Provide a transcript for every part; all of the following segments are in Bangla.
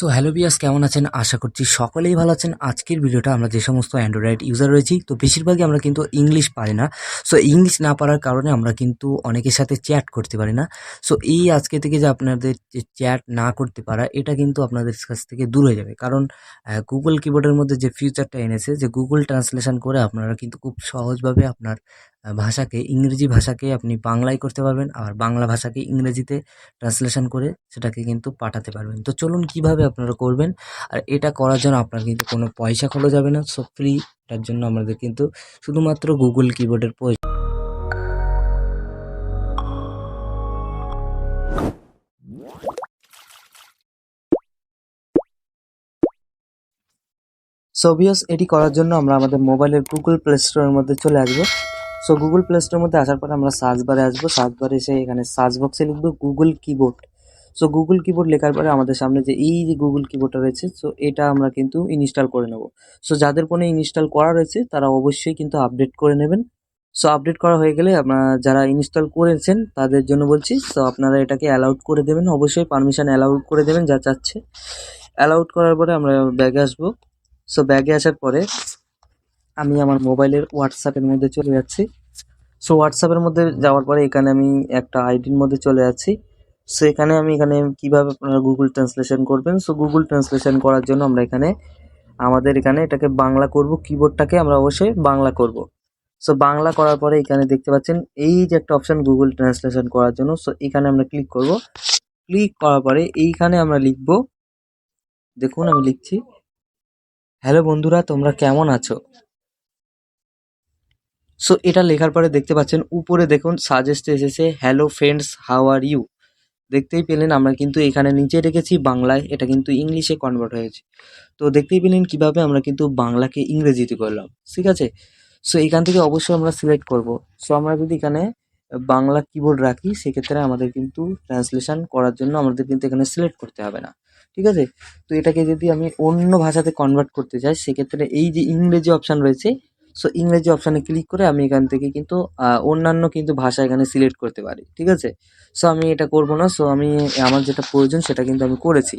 সো হ্যালো বিয়াস কেমন আছেন? আশা করছি সকলেই ভালো আছেন। আজকের ভিডিওটা আমরা যে সমস্ত অ্যান্ড্রয়েড ইউজার রয়েছি, তো বেশিরভাগই আমরা কিন্তু ইংলিশ পারি না। সো ইংলিশ না পারার কারণে আমরা কিন্তু অনেকের সাথে চ্যাট করতে পারি না। সো এই আজকে থেকে যে আপনাদের যে চ্যাট না করতে পারা, এটা কিন্তু আপনাদের কাছ থেকে দূর হয়ে যাবে। কারণ গুগল কিবোর্ডের মধ্যে যে ফিউচারটা এনেছে, যে গুগল ট্রান্সলেশন করে আপনারা কিন্তু খুব সহজভাবে আপনার ভাষাকে, ইংরেজি ভাষাকে আপনি বাংলায় করতে পারবেন আর বাংলা ভাষাকে ইংরেজিতে ট্রান্সলেশন করে সেটাকে কিন্তু পাঠাতে পারবেন। তো চলুন কীভাবে আপনারা করবেন? আর এটা করার জন্য আপনার কিন্তু কোনো পয়সা খরচ যাবে না। সো ফ্রি জন্য আমাদের কিন্তু শুধুমাত্র গুগল কিবোর্ডের প্রয়োজন। সোভিয়াস এটি করার জন্য আমরা আমাদের মোবাইলের গুগল প্লে স্টোরের মধ্যে চলে আসব। সো গুগল প্লে স্টোরের মধ্যে আসার পরে আমরা সার্চ বারে আসব। সার্চ বারে এসে এখানে সার্চ বক্সে লিখব Google keyboard so Google keyboard লেখার পরে আমাদের সামনে যে এই যে গুগল কিবোর্ডটা রয়েছে সো এটা আমরা কিন্তু ইনস্টল করে নেব। সো যাদের ফোনে ইনস্টল করা রয়েছে, তারা অবশ্যই কিন্তু আপডেট করে নেবেন। সো আপডেট করা হয়ে গেলে আপনারা যারা ইনস্টল করেছেন, তাদের জন্য বলছি সো আপনারা এটাকে অ্যালাউড করে দেবেন। অবশ্যই পারমিশন অ্যালাউড করে দেবেন, যা চাচ্ছে। অ্যালাউড করার পরে আমরা ব্যাগে আসব। সো ব্যাগে আসার পরে আমি আমার মোবাইলের হোয়াটসঅ্যাপের মধ্যে চলে যাচ্ছি। সো হোয়াটসঅ্যাপের মধ্যে যাওয়ার পরে এখানে আমি একটা আইডির মধ্যে চলে যাচ্ছি সো এখানে আমি এখানে কীভাবে আপনারা গুগল ট্রান্সলেশন করবেন? সো গুগল ট্রান্সলেশন করার জন্য আমরা এখানে আমাদের এখানে এটাকে বাংলা করব কিবোর্ডটাকে আমরা অবশ্যই বাংলা করব। সো বাংলা করার পরে এখানে দেখতে পাচ্ছেন, এই যে একটা অপশন গুগল ট্রান্সলেশন করার জন্য সো এখানে আমরা ক্লিক করব। ক্লিক করার পরে এইখানে আমরা লিখব, দেখুন আমি লিখছি হ্যালো বন্ধুরা, তোমরা কেমন আছো? সো এটা লেখার পরে দেখতে পাচ্ছেন, উপরে দেখুন সাজেস্ট এসেছে hello friends how are you দেখতেই পেলেন, আমরা কিন্তু এখানে নিচে রেখেছি, বাংলায়, এটা কিন্তু ইংলিশে কনভার্ট হয়েছে। তো দেখতেই পেলেন কীভাবে আমরা কিন্তু বাংলাকে ইংরেজিতে করলাম, ঠিক আছে? সো এখান থেকে অবশ্যই আমরা সিলেক্ট করব। সো আমরা যদি এখানে বাংলা কিবোর্ড রাখি, সেক্ষেত্রে আমাদের কিন্তু ট্রান্সলেশন করার জন্য আমাদের কিন্তু এখানে সিলেক্ট করতে হবে না, ঠিক আছে? তো এটাকে যদি আমি অন্য ভাষাতে কনভার্ট করতে চাই, সেক্ষেত্রে এই যে ইংরেজি অপশান রয়েছে সো ইংরেজি অপশানে ক্লিক করে আমি এখান থেকে কিন্তু অন্যান্য কিন্তু ভাষা এখানে সিলেক্ট করতে পারি, ঠিক আছে? সো আমি এটা করব না। সো আমি, আমার যেটা প্রয়োজন সেটা কিন্তু আমি করেছি।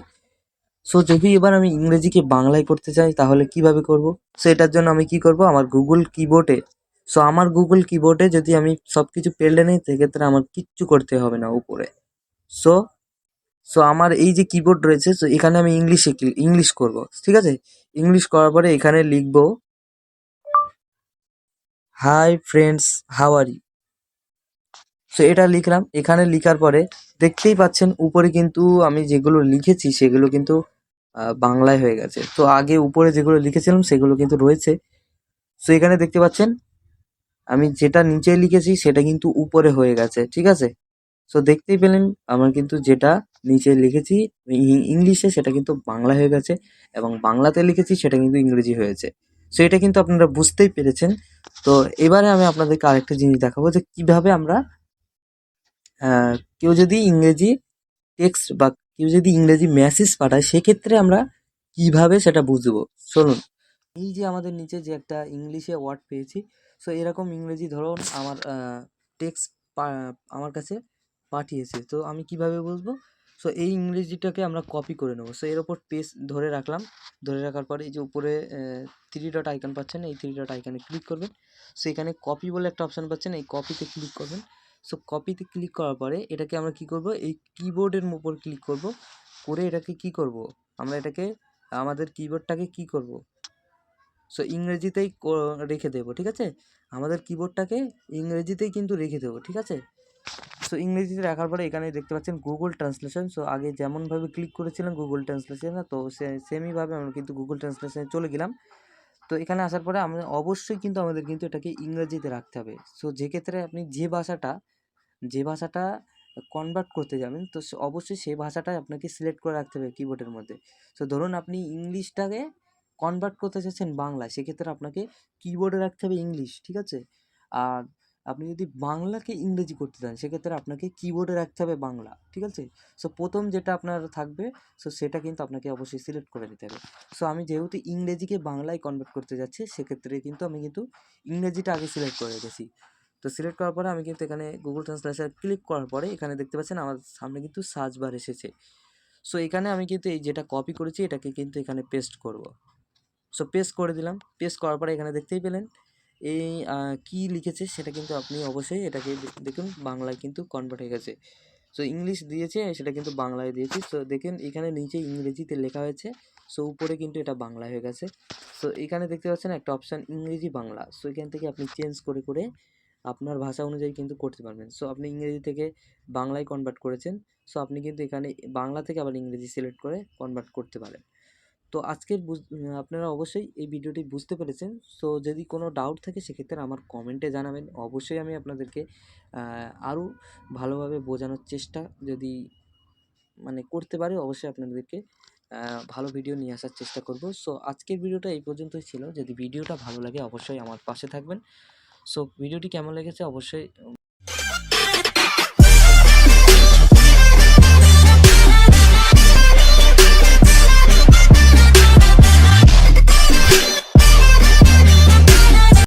সো যদি এবার আমি ইংরেজিকে বাংলায় করতে চাই, তাহলে কীভাবে করব? সো এটার জন্য আমি কি করব? আমার গুগল কিবোর্ডে সো আমার গুগল কিবোর্ডে যদি আমি সব কিছু পেলে নিই, সেক্ষেত্রে আমার কিচ্ছু করতে হবে না উপরে। সো সো আমার এই যে কিবোর্ড রয়েছে সো এখানে আমি ইংলিশে ইংলিশ করব, ঠিক আছে? ইংলিশ করার পরে এখানে লিখব হাই ফ্রেন্ডস ইউ সো এটা লিখলাম। এখানে লিখার পরে দেখতেই পাচ্ছেন, উপরে কিন্তু আমি যেগুলো লিখেছি, সেগুলো কিন্তু বাংলায় হয়ে গেছে। তো আগে উপরে যেগুলো লিখেছিলাম, সেগুলো কিন্তু রয়েছে। সো এখানে দেখতে পাচ্ছেন, আমি যেটা নিচে লিখেছি, সেটা কিন্তু উপরে হয়ে গেছে, ঠিক আছে? সো দেখতেই পেলেন, আমার কিন্তু যেটা নিচে লিখেছি ইংলিশে, সেটা কিন্তু বাংলা হয়ে গেছে এবং বাংলাতে লিখেছি, সেটা কিন্তু ইংরেজি হয়েছে। সো এটা কিন্তু আপনারা বুঝতেই পেরেছেন। তো এবারে আমি আপনাদেরকে আরেকটা জিনিস দেখাবো যে কীভাবে আমরা কেউ যদি ইংরেজি টেক্সট বা কেউ যদি ইংরেজি মেসেজ পাঠায়, সেক্ষেত্রে আমরা কীভাবে সেটা বুঝব? চলুন। এই যে আমাদের নিচে যে একটা ইংলিশে ওয়ার্ড পেয়েছি সো এরকম ইংরেজি ধরুন আমার টেক্সট আমার কাছে পাঠিয়েছে। তো আমি কীভাবে বুঝব? সো এই ইংরেজিটাকে আমরা কপি করে নেব। সো এর ওপর পেজ ধরে রাখলাম। ধরে রাখার পরে এই যে উপরে থ্রি ডট আইকন পাচ্ছেন, এই থ্রি ডট আইকনে ক্লিক করবেন। সো এখানে কপি বলে একটা অপশান পাচ্ছেন, এই কপিতে ক্লিক করবেন। সো কপিতে ক্লিক করার পরে এটাকে আমরা কি করব, এই কিবোর্ডের উপর ক্লিক করব। করে এটাকে কি করব, আমরা এটাকে, আমাদের কিবোর্ডটাকে কি করব? সো ইংরেজিতেই রেখে দেবো, ঠিক আছে? আমাদের কিবোর্ডটাকে ইংরেজিতেই কিন্তু রেখে দেবো, ঠিক আছে? সো ইংরেজিতে রাখার পরে এখানে দেখতে পাচ্ছেন গুগল ট্রান্সলেশন সো আগে যেমনভাবে ক্লিক করেছিলাম গুগল ট্রান্সলেশনে তো সেমইভাবে আমরা কিন্তু গুগল ট্রান্সলেশনে চলে গেলাম। তো এখানে আসার পরে আমরা অবশ্যই কিন্তু আমাদের কিন্তু এটাকে ইংরেজিতে রাখতে হবে। সো যে ক্ষেত্রে আপনি যে ভাষাটা যে ভাষাটা কনভার্ট করতে যাবেন, তো অবশ্যই সেই ভাষাটাই আপনাকে সিলেক্ট করে রাখতে হবে কিবোর্ডের মধ্যে। সো ধরুন আপনি ইংলিশটাকে কনভার্ট করতে চাচ্ছেন বাংলায়, সেক্ষেত্রে আপনাকে কিবোর্ডে রাখতে হবে ইংলিশ ঠিক আছে? আর আপনি যদি বাংলাকে ইংরেজি করতে চান, সেক্ষেত্রে আপনাকে কিবোর্ডে রাখতে হবে বাংলা, ঠিক আছে? সো প্রথম যেটা আপনার থাকবে সো সেটা কিন্তু আপনাকে অবশ্যই সিলেক্ট করে নিতে হবে। সো আমি যেহেতু ইংরেজিকে বাংলায় কনভার্ট করতে যাচ্ছি, সেক্ষেত্রে কিন্তু আমি কিন্তু ইংরেজিটা আগে সিলেক্ট করে রেখেছি। তো সিলেক্ট করার পরে আমি কিন্তু এখানে গুগল ট্রান্সলেশন ক্লিক করার পরে এখানে দেখতে পাচ্ছেন আমার সামনে কিন্তু সার্চ বার এসেছে। সো এখানে আমি কিন্তু এই যেটা কপি করেছি, এটাকে কিন্তু এখানে পেস্ট করব। সো পেস্ট করে দিলাম পেস্ট করার পরে এখানে দেখতেই পেলেন এই কি লিখেছে সেটা কিন্তু আপনি অবশ্যই এটাকে দেখুন বাংলায় কিন্তু কনভার্ট হয়ে গেছে। সো ইংলিশ দিয়েছে, সেটা কিন্তু বাংলায় দিয়েছি। সো দেখেন এখানে নিচে ইংরেজিতে লেখা হয়েছে। সো উপরে কিন্তু এটা বাংলায় হয়ে গেছে। সো এখানে দেখতে পাচ্ছেন একটা অপশান ইংরেজি বাংলা। সো এখান থেকে আপনি চেঞ্জ করে করে আপনার ভাষা অনুযায়ী কিন্তু করতে পারবেন। সো আপনি ইংরেজি থেকে বাংলায় কনভার্ট করেছেন। সো আপনি কিন্তু এখানে বাংলা থেকে আবার ইংরেজি সিলেক্ট করে কনভার্ট করতে পারেন। তো আজকের আপনারা অবশ্যই এই ভিডিওটি বুঝতে পেরেছেন। সো যদি কোনো ডাউট থাকে, সেক্ষেত্রে আমার কমেন্টে জানাবেন। অবশ্যই আমি আপনাদেরকে আরও ভালোভাবে বোঝানোর চেষ্টা যদি মানে করতে পারি, অবশ্যই আপনাদেরকে ভালো ভিডিও নিয়ে আসার চেষ্টা করব। সো আজকের ভিডিওটা এই পর্যন্তই ছিল। যদি ভিডিওটা ভালো লাগে, অবশ্যই আমার পাশে থাকবেন। সো ভিডিওটি কেমন লেগেছে? অবশ্যই